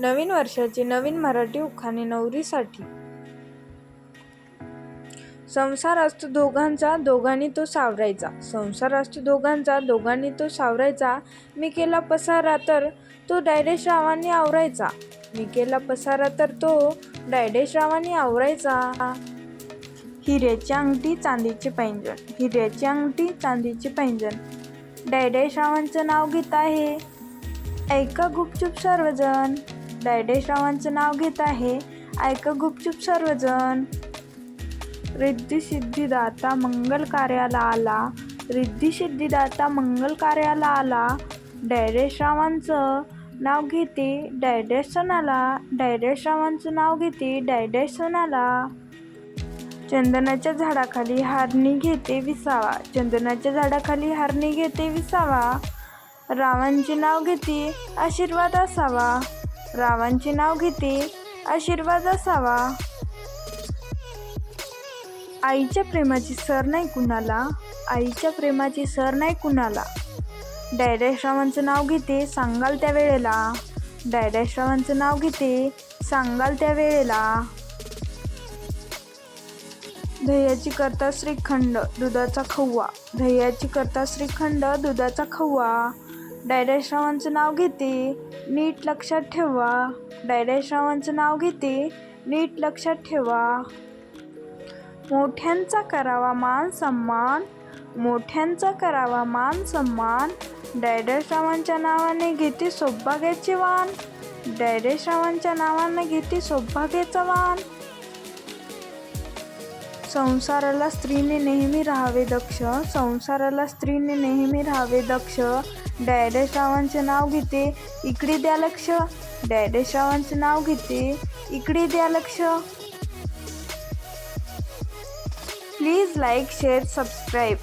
नवीन वर्षाची नवीन मराठी उखाणे नवरीसाठी. संसार असतो दोघांचा दोघांनी तो सावरायचा. संसार असतो दोघांचा दोघांनी तो सावरायचा. मी केला पसारा तर तो डायरेक्ट रावांनी आवरायचा. मी केला पसारा तर तो डायरेक्ट रावांनी आवरायचा. हिऱ्याची अंगठी चांदीचे पैंजण. हिऱ्याची अंगठी चांदीचे पैंजण. डायडेश रावांचं नाव घेत आहे. ऐका गुपचूप सर्वजण. डायडेशरावांचं नाव घेत आहे. ऐका गुपचूप सर्वजण. रिद्धिसिद्धिदाता मंगल कार्याला आला. रिद्धिसिद्धिदाता मंगल कार्याला आला. डायरेश रावांचं नाव घेते डायडेश सणाला डायरेश रावांचं नाव घेते डायडेश सणाला चंदनाच्या झाडाखाली हारणी घेते विसावा. चंदनाच्या झाडाखाली हारणी घेते विसावा. रावांचे नाव घेते आशीर्वाद असावा. रावांचे नाव घेते आशीर्वाद असावा. आईच्या प्रेमाची सर नाही कुणाला आईच्या प्रेमाची सर नाही कुणाला. डायरेक्ट रावांचं नाव घेते सांगाल त्या वेळेला. डायरेक्ट रावांचं नाव घेते सांगाल त्या वेळेला. दह्याची करता श्रीखंड दुधाचा खव्वा. दह्याची करता श्रीखंड दुधाचा खव्वा. डायरेक्ट रावांचं नाव घेते नीट लक्षात ठेवा. डायरेक्ट रावांचं नाव घेते नीट लक्षात ठेवा. मोठ्यांचा करावा मान सन्मान मोठ्यांचा करावा मान सन्मान. डायरेक्ट रावांच्या नावाने घेते सौभाग्याचे वाण. डायरेक्ट रावांच्या नावाने घेते सौभाग्याचा वाण. संसाराला स्त्रीने नेहमी राहावे दक्ष. संसाराला स्त्रीने नेहमी राहावे दक्ष. डायरेक्ट रावांचे नाव घेते इकडे द्या लक्ष. डॅडेश रावांचे नाव घेते इकडे द्या लक्ष. Please like share subscribe.